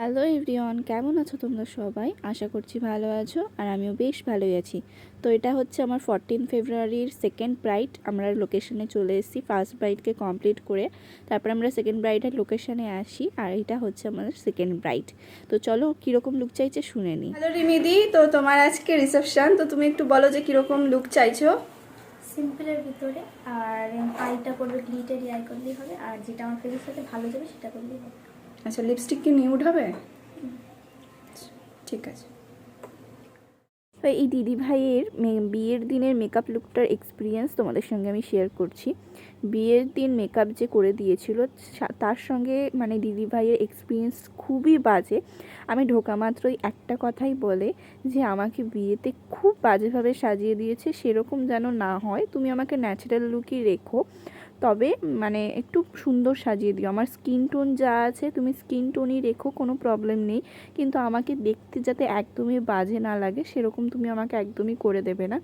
Hello everyone কেমন আছো তোমরা সবাই? আশা করছি ভালো আছো আর আমিও বেশ ভালোই আছি। তো এটা হচ্ছে আমার ফরটিন ফেব্রুয়ারির সেকেন্ড ব্রাইড আমরা লোকেশনে চলে এসেছি ফার্স্ট ব্রাইডকে কমপ্লিট করে। তারপর আমরা সেকেন্ড ব্রাইডের লোকেশনে আসি আর এটা হচ্ছে আমাদের সেকেন্ড ব্রাইড তো চলো কীরকম লুক চাইছে শুনে নিই হ্যালো রিমিদি তো তোমার আজকে রিসেপশন তো তুমি একটু বলো যে কীরকম লুক চাইছো? সিম্পলের ভিতরে আর আইটা করবে গ্লিটারি আই করলেই হবে আর যেটা আমার ফেসের সাথে ভালো যাবে সেটা করলেই হবে। আচ্ছা লিপস্টিক কি নিউড হবে? ঠিক আছে। তো এই দিদি ভাইয়ের বিয়ের দিনের মেকআপ লুকটার এক্সপিরিয়েন্স তোমাদের সঙ্গে আমি শেয়ার করছি। বিয়ের দিন মেকআপ যে করে দিয়েছিল তার সঙ্গে মানে দিদি ভাইয়ের এক্সপিরিয়েন্স খুবই বাজে। আমি ঢোকা মাত্রই একটা কথাই বলে যে, আমাকে বিয়েতে খুব বাজেভাবে সাজিয়ে দিয়েছে, সেরকম যেন না হয়। তুমি আমাকে ন্যাচারাল লুকই রেখো। তবে মানে একটু সুন্দর সাজিয়ে দিও। আমার স্কিন টোন যা আছে, তুমি স্কিন টোনই রেখো, কোনো প্রবলেম নেই। কিন্তু আমাকে দেখতে যাতে একদমই বাজে না লাগে, সেরকম তুমি আমাকে একদমই করে দেবে না।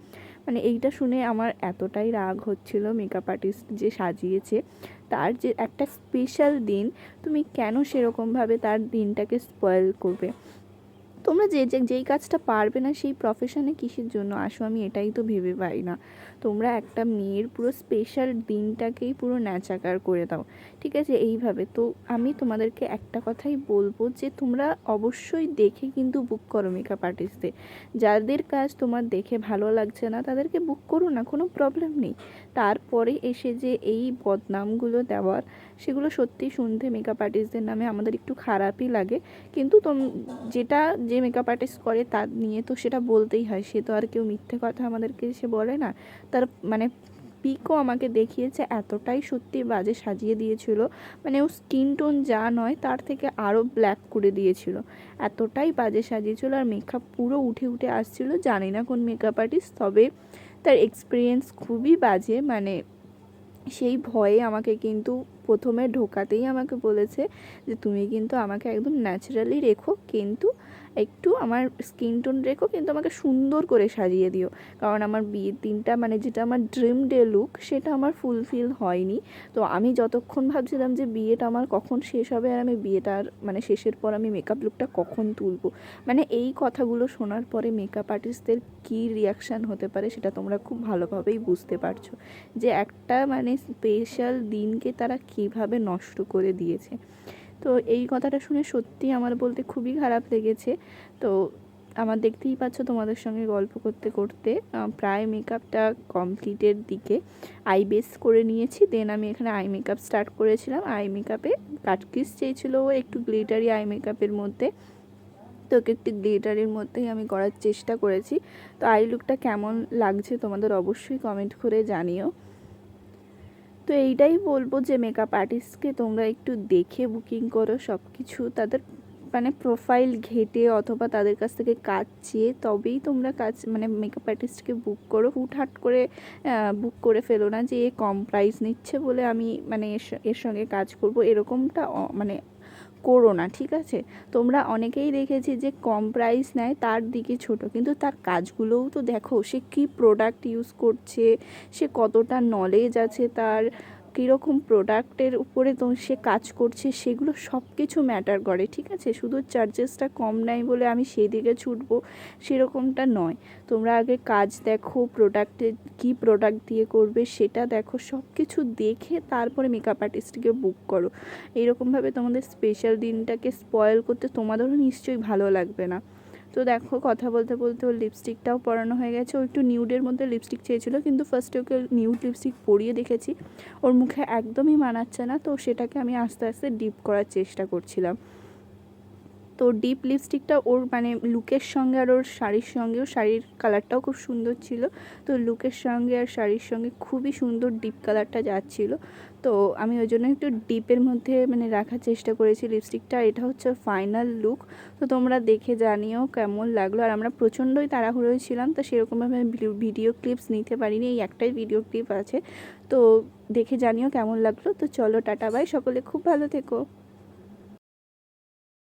মানে এইটা শুনে আমার এতটাই রাগ হচ্ছিল মেকআপ আর্টিস্ট যে সাজিয়েছে। তার যে একটা স্পেশাল দিন, তুমি কেন সেরকমভাবে তার দিনটাকে স্পয়েল করবে? তোমরা যে যে, যেই কাজটা পারবে না সেই প্রফেশনে কিসের জন্য? আসো, আমি এটাই তো ভেবে পাই না। তোমরা একটা মেয়ের পুরো স্পেশাল দিনটাকেই পুরো ন্যাচাকার করে দাও, ঠিক আছে? এইভাবে। তো আমি তোমাদেরকে একটা কথাই বলব যে, তোমরা অবশ্যই দেখে কিন্তু বুক করো মেকআপ আর্টিস্টদের যাদের কাজ তোমার দেখে ভালো লাগছে না, তাদেরকে বুক করো না, কোনো প্রবলেম নেই। তারপরে এসে যে, এই বদনামগুলো দেওয়ার, সেগুলো সত্যি শুনতে মেকআপ আর্টিস্টদের নামে আমাদের একটু খারাপই লাগে। কিন্তু তোম, যেটা যে মেকআপ আর্টিস্ট করে তার নিয়ে তো সেটা বলতেই হয়। সে তো আর কেউ মিথ্যে কথা আমাদেরকে সে বলে না। তার মানে পিকও আমাকে দেখিয়েছে, এতটাই সত্যি বাজে সাজিয়ে দিয়েছিল। মানে ও স্কিন টোন যা নয়, তার থেকে আরও ব্ল্যাক করে দিয়েছিল। এতটাই বাজে সাজিয়েছিল আর মেকআপ পুরো উঠে উঠে আসছিল। জানি না কোন মেকআপ আর্টিস্ট তবে তার এক্সপিরিয়েন্স খুবই বাজে। মানে সেই ভয়ে আমাকে কিন্তু প্রথমে ঢোকাতেই আমাকে বলেছে যে, তুমি কিন্তু আমাকে একদম ন্যাচারালি রেখো। কিন্তু একটু আমার স্কিন টোন রেখো, কিন্তু আমাকে সুন্দর করে সাজিয়ে দিও। কারণ আমার বিয়ের দিনটা মানে যেটা আমার ড্রিম ডে লুক সেটা আমার ফুলফিল হয়নি। তো আমি যতক্ষণ ভাবছিলাম যে বিয়েটা আমার কখন শেষ হবে আর আমি বিয়েটার মানে শেষের পর আমি মেকআপ লুকটা কখন তুলবো? মানে এই কথাগুলো শোনার পরে মেকআপ আর্টিস্টদের কী রিয়াকশান হতে পারে সেটা তোমরা খুব ভালোভাবেই বুঝতে পারছ। যে একটা মানে স্পেশাল দিনকে তারা কীভাবে নষ্ট করে দিয়েছে। তো এই কথাটা শুনে সত্যি আমার বলতে খুবই খারাপ লেগেছে। তো আমার দেখতেই পাচ্ছ তোমাদের সঙ্গে গল্প করতে করতে প্রায় মেকআপটা কমপ্লিটের দিকে আই বেস করে নিয়েছি। দেন আমি এখানে আই মেকআপ স্টার্ট করেছিলাম। আই মেকআপে কাটকিস চেয়েছিল একটু গ্লিটারি আই মেকআপের মধ্যে। তো একটু গ্লিটারের মধ্যেই আমি করার চেষ্টা করেছি। তো আই লুকটা কেমন লাগছে তোমাদের অবশ্যই কমেন্ট করে জানিও। তো এইটাই বলব যে মেকআপ আর্টিস্টকে তোমরা একটু দেখে বুকিং করো সব কিছু তাদের মানে প্রোফাইল ঘেটে অথবা তাদের কাছ থেকে কাজ চেয়ে তবেই তোমরা কাজ মানে মেকআপ আর্টিস্টকে বুক করো। হুটহাট করে বুক করে ফেলো না যে এ কম প্রাইস নিচ্ছে বলে আমি মানে এর সঙ্গে কাজ করব। এরকমটা মানে করো না, ঠিক আছে? তোমরা অনেকেই দেখেছি যে কম প্রাইস নেয়, তার দিকে ছোট। কিন্তু তার কাজগুলোও তো দেখো, সে কী প্রোডাক্ট ইউজ করছে, সে কতটা নলেজ আছে তার কীরকম প্রোডাক্টের উপরে তো সে কাজ করছে, সেগুলো সব কিছু ম্যাটার করে, ঠিক আছে? শুধু চার্জেসটা কম নেয় বলে আমি সেই দিকে ছুটবো, সেরকমটা নয়। তোমরা আগে কাজ দেখো প্রোডাক্টে কী প্রোডাক্ট দিয়ে করবে সেটা দেখো সব কিছু দেখে তারপরে মেকআপ আর্টিস্টকে বুক করো। এইরকমভাবে তোমাদের স্পেশাল দিনটাকে স্পয়েল করতে তোমাদেরও নিশ্চয়ই ভালো লাগবে না। তো দেখো কথা বলতে বলতে ওর লিপস্টিকটাও পরানো হয়ে গেছে। ও একটু নিউডের মধ্যে লিপস্টিক চেয়েছিলো, কিন্তু ফার্স্টে ওকে নিউড লিপস্টিক পরিয়ে দেখেছি। ওর মুখে একদমই মানাচ্ছে না, তো সেটাকে আমি আস্তে আস্তে ডিপ করার চেষ্টা করছিলাম। তো ডিপ লিপস্টিকটা ওর মানে লুকের সঙ্গে আর ওর শাড়ির সঙ্গে, ওর শাড়ির কালারটাও খুব সুন্দর ছিল। তো লুকের সঙ্গে আর শাড়ির সঙ্গে খুবই সুন্দর ডিপ কালারটা যাচ্ছিল। তো আমি ওই জন্য একটু ডিপের মধ্যে মানে রাখার চেষ্টা করেছি লিপস্টিকটা এটা হচ্ছে ফাইনাল লুক তো তোমরা দেখে জানিও কেমন লাগল। আর আমরা প্রচণ্ডই তাড়াহুড়োয় ছিলাম, তো সেরকমভাবে ভিডিও ক্লিপস নিতে পারিনি। এই একটাই ভিডিও ক্লিপ আছে। তো দেখে জানিও কেমন লাগল। তো চলো, টাটা বাই সকলে খুব ভালো থেকো।